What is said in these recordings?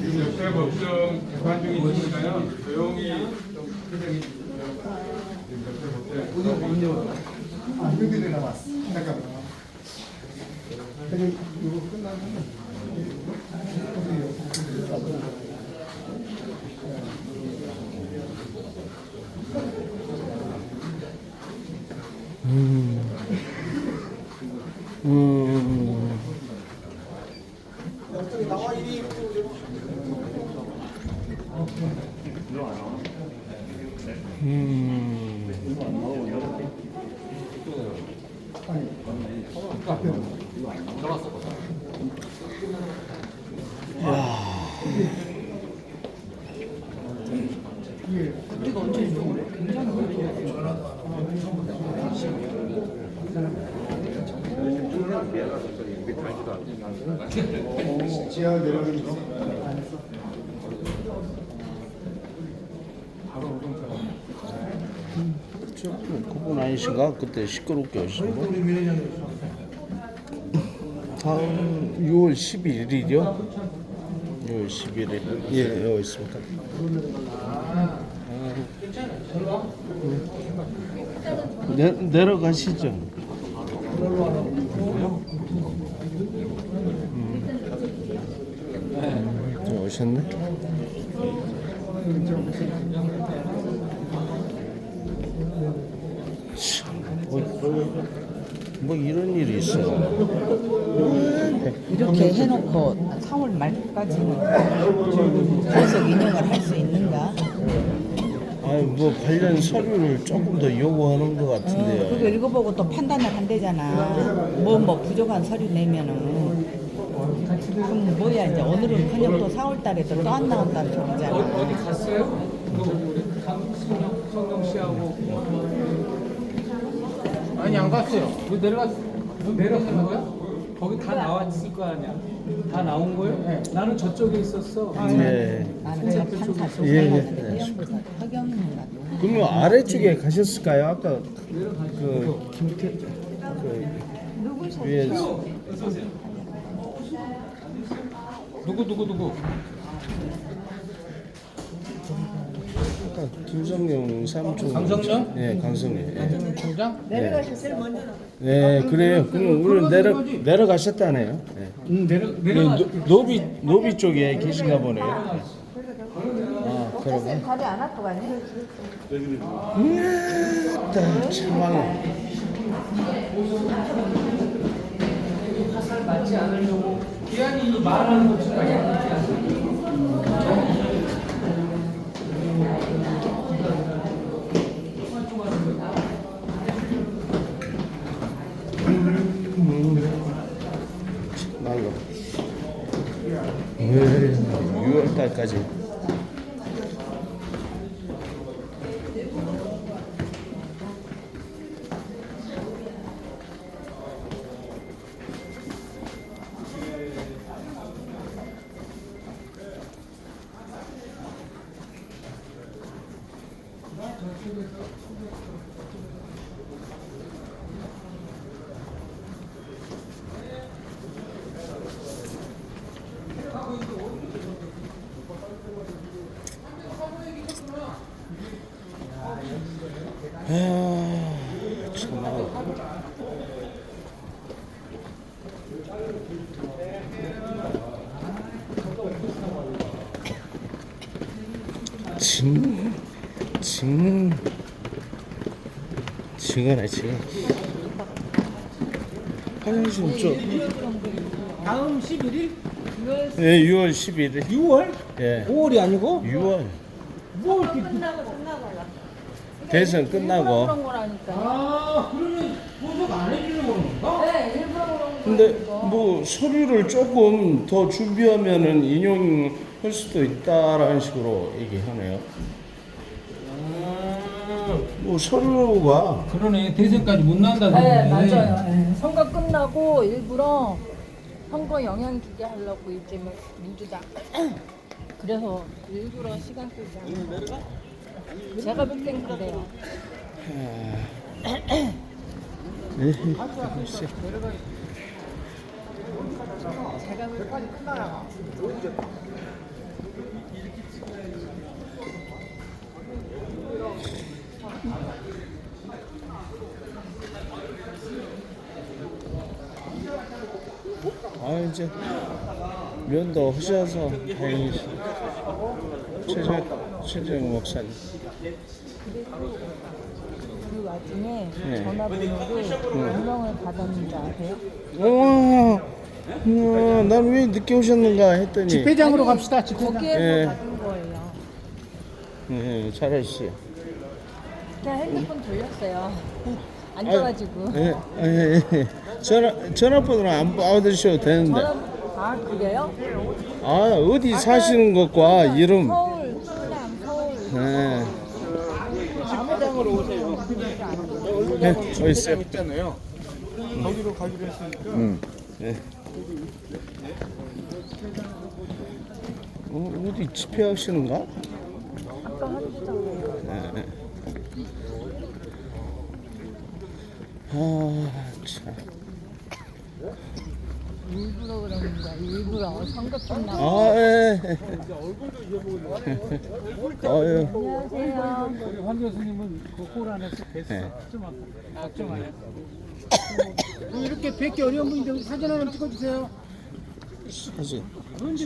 지금 역사 법정 개판 중이시니까요. 조용히 좀 주시면 지금 역사 법정 아, 여기도 남았어. 잠깐만. 그리고그나는그 게. 그분 아니신가? 그때 시끄럽게 하신 거? 다음 6월 11일이요? 6월 11일. 예, 여기 있습니다. 아, 내, 내려가시죠. 음. 네, 오셨네? 뭐, 뭐 이런 일이 있어요. 이렇게 해놓고 3월 말까지는 계속 인용을 할 수 있는가? 아니 뭐 관련 서류를 조금 더 요구하는 것 그거 같은데요. 읽어보고 또 판단을 한대잖아. 뭐 뭐 부족한 서류 내면은. 그럼 뭐야 이제 오늘은 그냥 또 4월 달에 또 안 나온다는 소리잖아. 어디 갔어요? 그 우리 성령 씨하고 아니 안 갔어요. 왜 내려갔? 너 내려간 거야? 거기 다 나왔을 거 아니야? 다 나온 거예요? 나는 저쪽에 있었어. 네. 나는 저 판사 예, 예. 허경인가 그러면 아래쪽에 가셨을까요? 아까 그 김태 그 위에 누구 누구 누구? 아까 김성령 삼촌. 강성령? 네, 강성령. 예. 강정민 총장? 네, 그래요. 그럼 우리 내려 내려가셨다네요. 네. 응 내려 그 내려가. 노- 노비 노비 쪽에 계신가 보네요. 아, 그러가. 다리 안 아프고 가니? 딱 참말로. 화살 맞지 않으려고 기한이 말하는 것좀많이 안 듣지 않아요? 말로. 왜 6월 달까지. 아, 정말. 징, 징, 징하네, 징. 화장실 좀. 다음 11일? 예, 6월 11일. 6월? 예, 5월이 아니고? 6월. 뭐 이렇게 대선 끝나고. 아 그러면 보석 안 그런 건가? 근데 뭐 서류를 조금 더 준비하면은 인용할 수도 있다라는 식으로 얘기하네요. 뭐 서류가 그러네 대선까지 못 나온다는 네. 맞아요. 네. 선거 끝나고 일부러 선거 영향 주게 하려고 이제 뭐 민주당 그래서 일부러 시간 끌지 거 제가 볼 땐 그래요. 글쎄. 제가 볼 땐. 이제 면도 하셔서 다행이시. 최재 최재 목사님. 그 와중에 네. 전화번호를 명령을 받았는지 아세요? 와, 와, 난왜 늦게 오셨는가 했더니. 집회장으로 갑시다. 집회장. 거기에서 예. 받은 거예요. 네, 잘하시죠. 그냥 핸드폰 돌렸어요. 앉아가지고. 예, 예, 예. 전화 전화번호는 안 받으셔도 되는데. 아 그래요? 아 어디 사시는 것과 이름. 서울, 충남, 서울. 네. 집회장으로 오세요. 네, 어디 있어요? 있잖아요. 거기로 가기로 했으니까. 응. 네. 어, 어디 집회하시는가? 아까 하시잖아요. 네. 아, 참. 일부러 거야. 일부러 선거 끝나고. 아, 예. 아유. 안녕하세요. 우리 황 교수님은 그홀 안에서 뵀어. 네. 걱정 마. 걱정 안 해. 이렇게 뵙기 어려운 분인데 사진 하나 찍어주세요. 사진.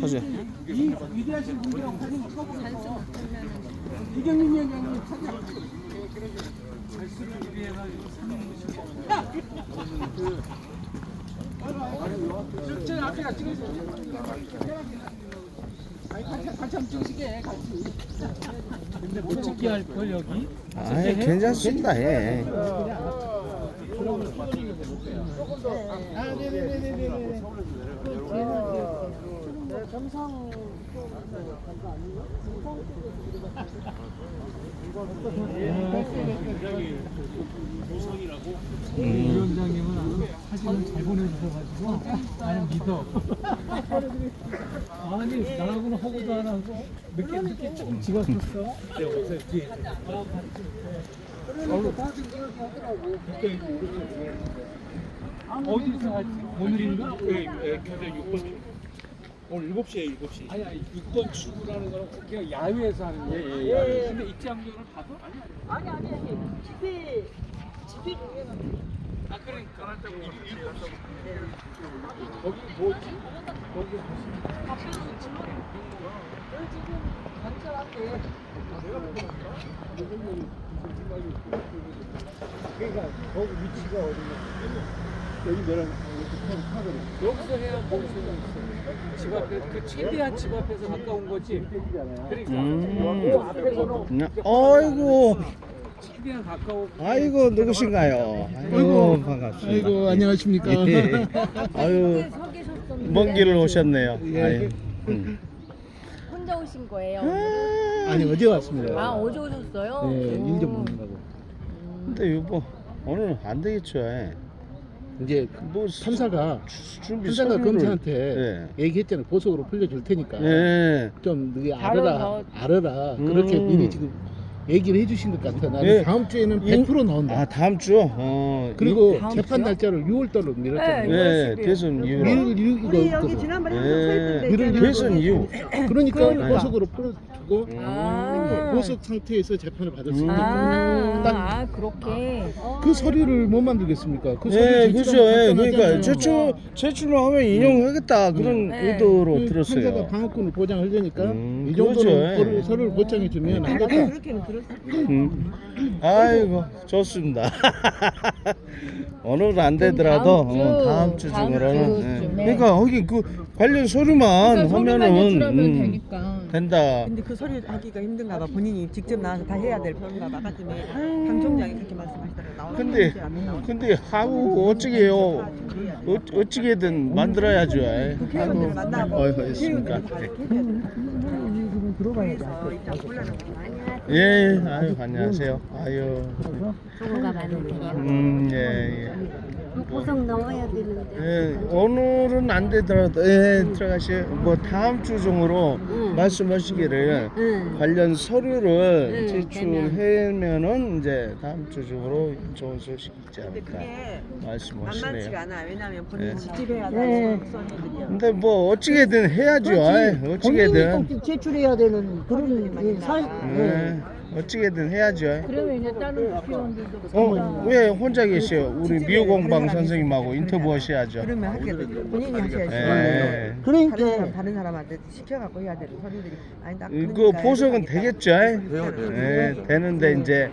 사진. 이 위대하신 분들하고 사진 찍어보세요. 이경민 위원장님 사진 한번 찍어주세요. 못 찍게 할걸 여기. 아, 괜찮습니다. 예. 아 네네네네네. 위원장님은 아주 사진을 잘 보내주셔가지고 나는 믿어. 아니 나하고는 허구도 안 하고 몇개 늦게 조금 찍었었어. 내가 어서 뒤에. 어디서 하지? 오늘인가? 예, 예, 교대 6번 오늘 7시에 7시. 아니 아니 6번 출구라는 거는 그냥 야외에서 하는 거야. 예, 예, 근데 입장료를 받아? 아니 아니. 아니 아니 집회 집회 중에는 아 그러니까 거기 뭐지? 거기 그러니까 거기 위치가 어디냐? 여기 내랑 여기서 해야 있어. 집 앞에 그 최대한 집 앞에서 가까운 거지. 그러니까 음. 그 앞에서는 아이고, 최대한 가까워. 아이고 누구신가요? 아이고 반갑습니다. 아이고 안녕하십니까. 예. 아유 서 계셨었는데 먼 길을 오셨네요. 예. 아유. 음. 혼자 오신 거예요? 아니 어제 왔습니다. 아 어제 오셨어요? 네, 음. 일좀 먹는다고. 근데 여보 오늘 안 되겠죠. 예. 이제 뭐 판사가 판사가 검사한테 얘기했잖아 요. 보석으로 풀려줄 테니까 예. 예. 좀 너희 알아라, 알아라. 그렇게 음. 미리 지금 얘기를 해주신 것 같아. 나는 예. 다음 주에는 인- 100% 나온다. 아 다음 주. 어. 그리고 다음 재판 주요? 날짜를 6월달로 미뤘잖아요. 예. 대선. 미룰 이유 우리 여기 없거든. 지난번에 예. 한번 서 있던데. 대선 이후. 그러니까 그러니까. 보석으로 풀어주고 아. 보석 상태에서 재판을 받을 수 음. 있는 아, 딱 아 그렇게 그 서류를 못 만들겠습니까? 그 서류 예, 그렇죠. 예. 그러니까 제출 제출을 하면 인용하겠다 그런 네. 의도로 그 들었어요. 방어권을 보장하려니까 음, 이 정도는 그렇죠. 서류- 서류를 보장해 주면 안. 그렇게는 들었어. 음. 아이고 좋습니다. 오늘은 안 되더라도 다음 주, 어, 다음 주 다음 중으로는 주쯤에. 예. 그러니까 거기 그 관련 서류만 그러니까 서류만 하면은 제출하면 음, 되니까. 된다. 근데 그 서류 하기가 힘든가 봐. 본인이 직접 나와서 다 해야 될 그런가 봐. 아까 전에 강 총장이 그렇게 말씀하시더라고요. 나오는 근데 문제 안 나오는 근데 하고 어찌게 해요? 어, 어찌게든 만들어야죠. 아이. 국회의원들 만나고 어이, 있습니까? 그래서 일단 곤란한 거 많이. 예, 아유 안녕하세요. 아유. 수고가 많으세요. 음, 예, 예. 보석 나와야 되는데. 예, 오늘은 안 되더라도 예, 들어가시요. 뭐 다음 주 중으로 응. 말씀하시기를 응. 관련 서류를 응, 제출하면은 이제 다음 주 중으로 좋은 소식 있지 않을까 그게 말씀하시네요. 만만치가 않아. 왜냐면 본인이 네. 지집해야 네. 되는 선이들이야. 근데 뭐 어찌게든 해야죠. 아이, 본인이 어찌게든. 꼭 제출해야 되는 그런 예, 사, 네, 어찌게든 해야죠. 그러면 이제 다른 국회의원들도 어, 왜 혼자 계세요? 우리 미호공방 선생님하고 인터뷰 하셔야죠. 그러면 하게 돼. 본인이 하셔야지. 예. 다른 사람, 그러니까 다른 사람한테 시켜갖고 해야 되는 서류들이 아니다. 이거 보석은 되겠죠? 예, 되는데 이제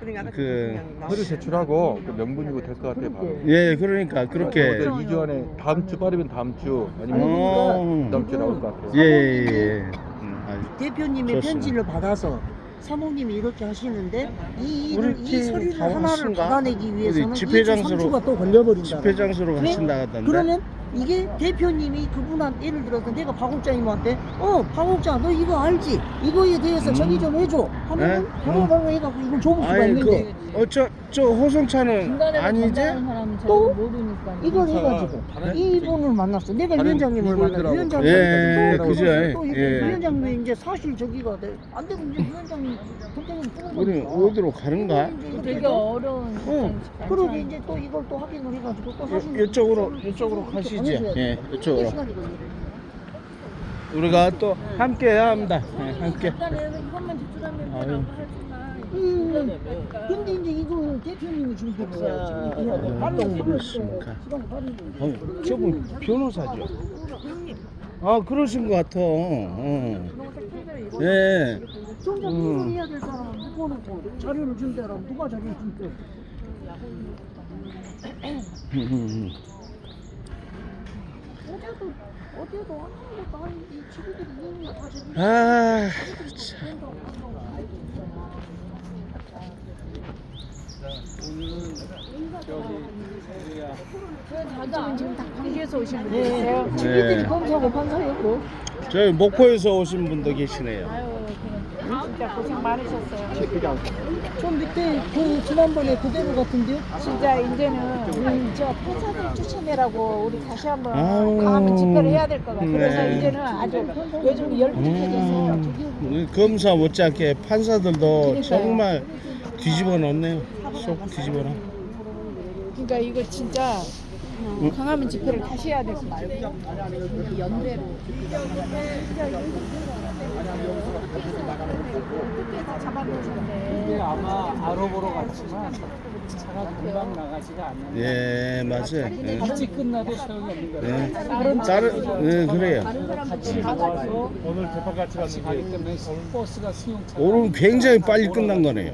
그러니까 그 서류 제출하고 그 명분이고 될 것 같아요. 바로. 예, 그러니까 그렇게 어제 2주 안에 다음 주 빠르면 다음 주 아니면 어. 다음 주에 나올 것 같아요. 예, 예, 예. 음, 대표님의 좋습니다. 편지를 받아서 사모님이 이렇게 하시는데 이 일을 우리 이팀 서류를 다 하나를. 받아내기 위해서는 집회 장소로- 2주 3주가 또 걸려버린다. 집회 장소로 그래? 같이 나갔던데. 그러면 이게 대표님이 그분한 예를 들어서 내가 박국장님한테 어 박국장 너 이거 알지? 이거에 대해서 정의 좀 해줘 하면은 네? 바로바로 해갖고 이걸 줘볼 수가 아니 있는데 그 어저 저 호송차는 중간에 아니지? 사람은 또잘 모르니까 이걸 해가지고 이분을 만났어. 내가 다른 위원장님을 만났어. 위원장님 예, 또 그죠, 또 이렇게 예. 위원장님이 이제 사실 저기가 돼. 안 되고 이제 위원장님 국장님 우리 거니까. 어디로 가는가? 이제 이렇게 되게 해서 어려운 응. 입장이 그러고 이제 또 이걸 또 확인을 해가지고 또 사실 요- 이쪽으로 이쪽으로 가시죠. 예, 이쪽으로. 시간이 걸려. 우리가 또 함께 해야 합니다. 예, 함께. 일단은 이것만 제출하면 아유. 되라고 하지만 음, 근데 이제 이거 대표님이. 아, 빠른 시간이 그렇습니까? 어, 저분 변호사죠. 아 그러신 것 같아. 어. 예. 총장 음. 이걸 해야 될 사람은 누구 놓고 자료를 준대라면 누가 자료를 준대? 음, 어제도 어제도 아무것도 아닌데 지구들이 이미 다 저기 아, 다들 지금 다 관계에서 오신 분이세요? 네. 네. 검사고 판사였고 저희 목포에서 오신 분도 계시네요. 아유 그냥 진짜 고생 많으셨어요. 좀 밑에 그 지난번에 그대로 같은데요? 진짜 이제는 저 판사들 추천해라고 우리 다시 한번 아우. 강하면 집회를 해야 될 것 같아요. 그래서 네. 이제는 아주 요즘 열풍해져서 음, 검사 못지않게 판사들도 정말 뒤집어 놓네요. 쏙 뒤집어 놔. 그러니까 이거 진짜 강하면 집회를 다시 해야 되고 말고 이 연대로 이게 아마 알아보러 갔지만 차가 금방 나가지가 않는 예, 맞아요. 예. 일찍 끝나도 소용이 없는 거예요. 네. 다른, 네, 그래요. 같이 가서 오늘 대파 같이 같이 가기 때문에 버스가 승용차 오늘 굉장히 빨리 끝난 거네요.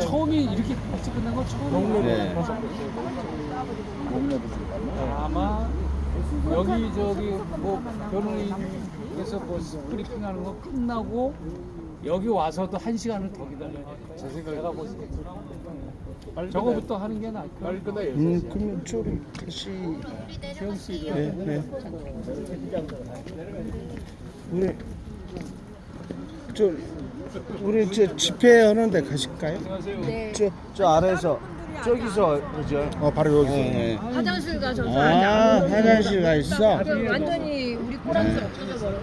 처음이 이렇게 일찍 끝난 건 처음이에요. 네. 아마 여기 저기 뭐 변호인께서 뭐 브리핑 하는 거 끝나고 여기 와서도 한 시간을 더 기다려야 돼. 제 생각에 보세요. 저거부터 하는 게 나을 거예요. 음, 그러면 저리 다시. 네, 네. 우리 저 우리 저 집회하는데 가실까요? 네. 저, 저 아래에서 저기서 그죠? 어 바로 여기서. 화장실 가셔서 아 화장실 가 있어. 그 완전히 우리 꼬랑지 없어져 버렸어요.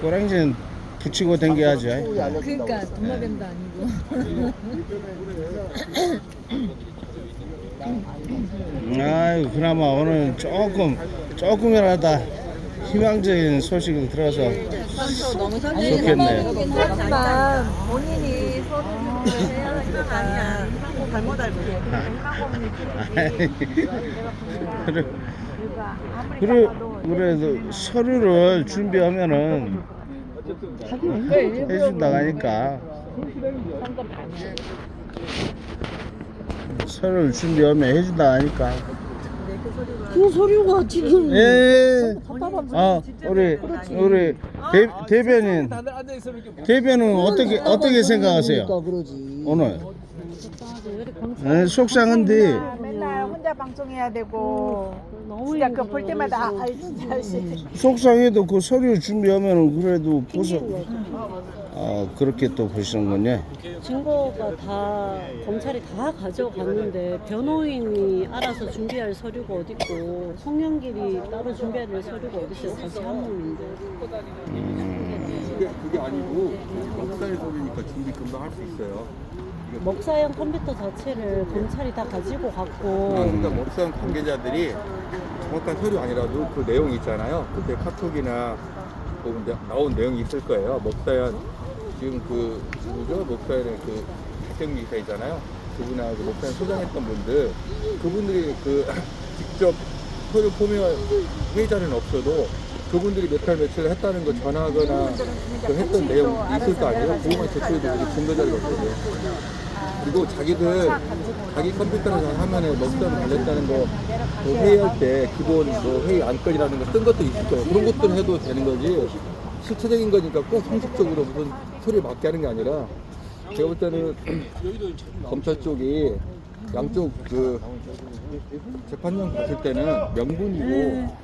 꼬랑지는 붙이고 댕겨야죠. 그러니까 도마뱀도 아니고. 아유 그나마 오늘 조금 조금이라도 희망적인 소식을 들어서 좋겠네요. 괜찮지만 본인이 서류를 해야 하니까 아니야. 잘못 알고 그래, 그래, 그래도 서류를 준비하면은 해준다고 하니까 서류를 준비하면 해준다고 하니까 그 서류가 지금 예. 답답한 아 우리 우리 대, 대변인. 대변은 어떻게 어떻게 생각하세요. 오늘? 예, 속상한데. 맨날 혼자 방송해야 되고. 진짜 그 볼 때마다 아, 진짜 씨. 속상해도 그 서류 준비하면 은 그래도 보서 아 그렇게 또 보시는 거냐? 증거가 다 검찰이 다 가져갔는데 변호인이 알아서 준비할 서류가 어디 있고 송영길이 따로 준비해야 될 서류가 어디 있어요? 같이 한 놈인데. 그게, 그게 아니고 목사의 소리니까 준비 금방 할 수 있어요. 먹사형 컴퓨터 자체를 검찰이 다 가지고 갔고 그러니까 목사원 관계자들이 정확한 서류 아니라도 그 내용이 있잖아요. 그때 카톡이나 뭐 이제 나온 내용이 있을 거예요. 목사연 지금 그 누구죠? 목사연의 그 박경 기사 있잖아요. 그분하고 목사연 소장했던 분들 그분들이 그 직접 서류 포면 회의자는 없어도 그분들이 몇달 며칠 했다는 거 전화하거나 그 했던 내용 있을 거 아니에요? 그것만 제출해도 증거 자료가 없거든요. 그리고 자기들 자기 컴퓨터에서 화면에 먹던 걸렸다는 거 뭐 회의할 때 기본 뭐 회의 안건이라는 거뜬 것도 있을 거예요. 그런 것들은 해도 되는 거지. 실체적인 거니까 꼭 형식적으로 무슨 소리 맞게 하는 게 아니라 제가 볼 때는 검찰 쪽이 양쪽 그 재판장 봤을 때는 명분이고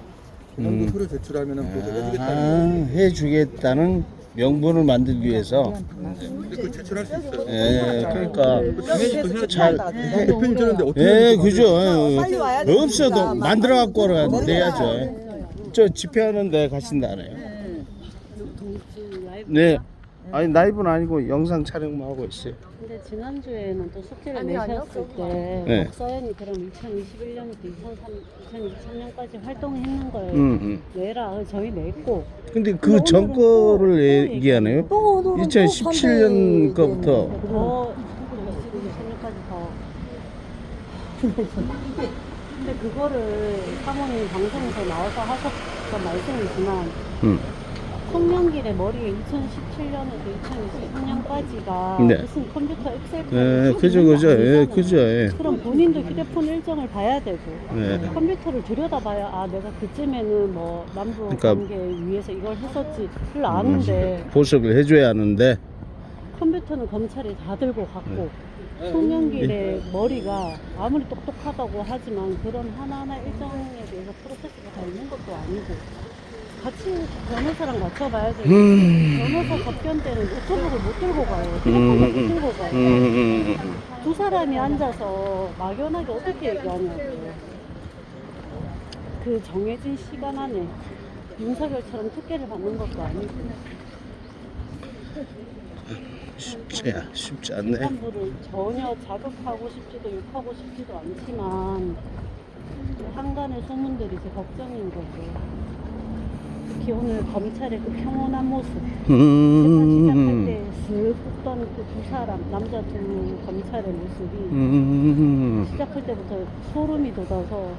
형도 서류 제출하면 은 그거 해주겠다는 아, 해주겠다는 명분을 만들기 위해서. 근데 그걸 제출할 수 있어요. 예, 그러니까 잘 해. 대표님 저런데 어떻게 예, 그죠. 빨리 와야 예, 되니까. 없어도 만들어 갖고 내야죠. 저 집회하는데 가신다네요. 동지 라이브. 네. 아니 라이브는 아니고 영상 촬영만 하고 있어요. 근데 지난주에는 또 숙제를 내셨을 때 네. 먹사연이 그럼 2021년부터 2023년까지 활동했는 걸 음, 음. 내라 저희 냈고 근데 그 전 거를 얘기하네요. 또 오늘은 2017년 거부터 더 2023년까지 더 근데 그거를 사모님 방송에서 나와서 하셨던 말씀이지만 음. 송영길의 머리에 2017년에서 2023년까지가 네. 무슨 컴퓨터 엑셀 예, 파일을 그죠, 그죠, 거 예. 그죠, 예. 그럼 본인도 휴대폰 일정을 봐야 되고 네. 컴퓨터를 들여다봐야 아 내가 그쯤에는 뭐 남북 그러니까- 관계 위해서 이걸 했었지를 아는데 보석을 해줘야 하는데 컴퓨터는 검찰이 다 들고 갔고 네. 송영길의 머리가 아무리 똑똑하다고 하지만 그런 하나하나 일정에 대해서 프로세스가 다 있는 것도 아니고 같이 변호사랑 맞춰봐야 되고 음. 변호사 답변 때는 노트북을 못 들고 가요. 음, 휴대폰을 못 음, 들고 가요. 음, 음, 음. 두 사람이 앉아서 막연하게 어떻게 얘기하냐고. 그 정해진 시간 안에 윤석열처럼 특혜를 받는 것도 아니고. 쉽지 쉽지 않네. 사람들을 전혀 자극하고 싶지도 욕하고 싶지도 않지만 한간의 소문들이 이제 걱정인 거고 특히 오늘 검찰의 그 평온한 모습 재판 시작할 음. 때슥 웃던 그 두 사람 남자 두 검찰의 모습이 음. 시작할 때부터 소름이 돋아서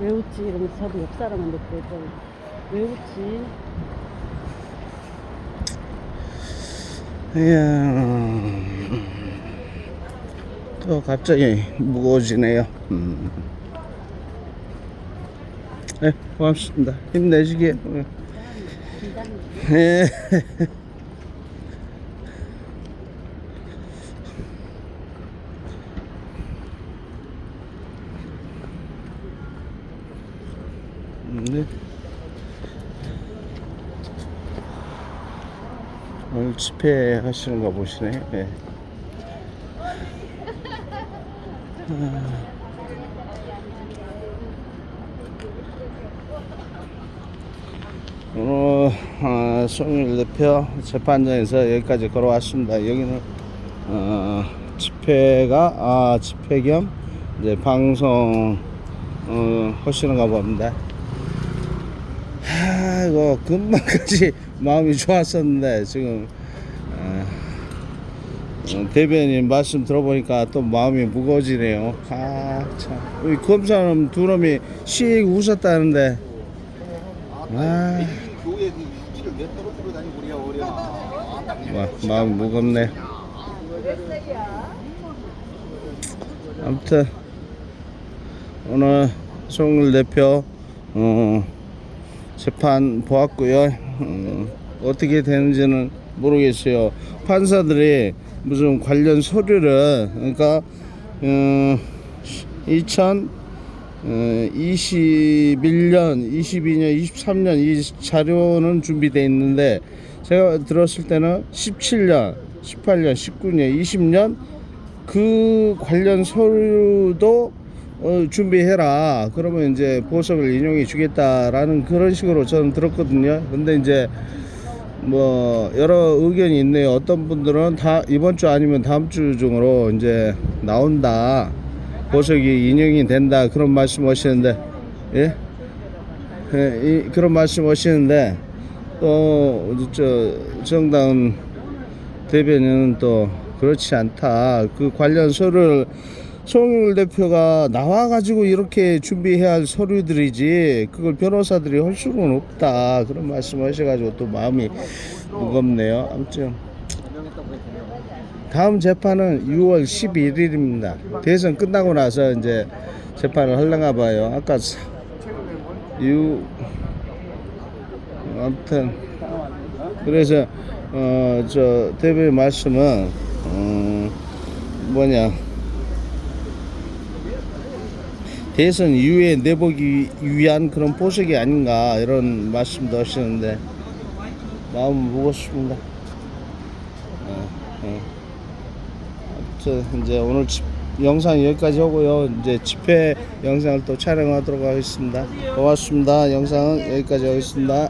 왜 웃지 이러면서 저도 옆 사람한테 그랬더니 왜 웃지 이야. 또 갑자기 무거워지네요. 음. 네, 고맙습니다. 힘내시게. 예. 네. 오늘 집회 하시는 거 보시네. 예. 오늘 어, 송일 대표 재판장에서 여기까지 걸어왔습니다. 여기는 어, 집회가 아 집회 겸 이제 방송 어, 하시는가 봅니다. 아이고 금방까지 마음이 좋았었는데 지금 어, 어, 대변인 말씀 들어보니까 또 마음이 무거워지네요. 아 참, 우리 검사는 두 놈이 씩 웃었다는데 아. 와, 마음 무겁네. 아무튼 오늘 송일 대표 어, 재판 보았고요. 어, 어떻게 되는지는 모르겠어요. 판사들이 무슨 관련 서류를 그러니까 어, 2000 어, 21년, 22년, 23년 이 자료는 준비되어 있는데 제가 들었을 때는 17년, 18년, 19년, 20년 그 관련 서류도 어, 준비해라. 그러면 이제 보석을 인용해 주겠다라는 그런 식으로 저는 들었거든요. 근데 이제 뭐 여러 의견이 있네요. 어떤 분들은 다 이번 주 아니면 다음 주 중으로 이제 나온다. 보석이 인용이 된다. 그런 말씀 하시는데 예? 예, 이, 그런 말씀 하시는데 또 저 정당 대변인은 또 그렇지 않다. 그 관련 서류를 송일 대표가 나와가지고 이렇게 준비해야 할 서류들이지 그걸 변호사들이 할 수는 없다. 그런 말씀 하셔가지고 또 마음이 무겁네요. 아무튼 다음 재판은 6월 11일입니다. 대선 끝나고 나서 이제 재판을 하려나 봐요. 아까 사- 유 아무튼 그래서 어 저 대표의 말씀은 음 뭐냐 대선 이후에 내보기 위한 그런 보석이 아닌가 이런 말씀도 하시는데 마음 무겁습니다. 어, 어. 아무튼 이제 오늘 집, 영상 여기까지 하고요. 이제 집회 영상을 또 촬영하도록 하겠습니다. 고맙습니다. 영상은 여기까지 하겠습니다.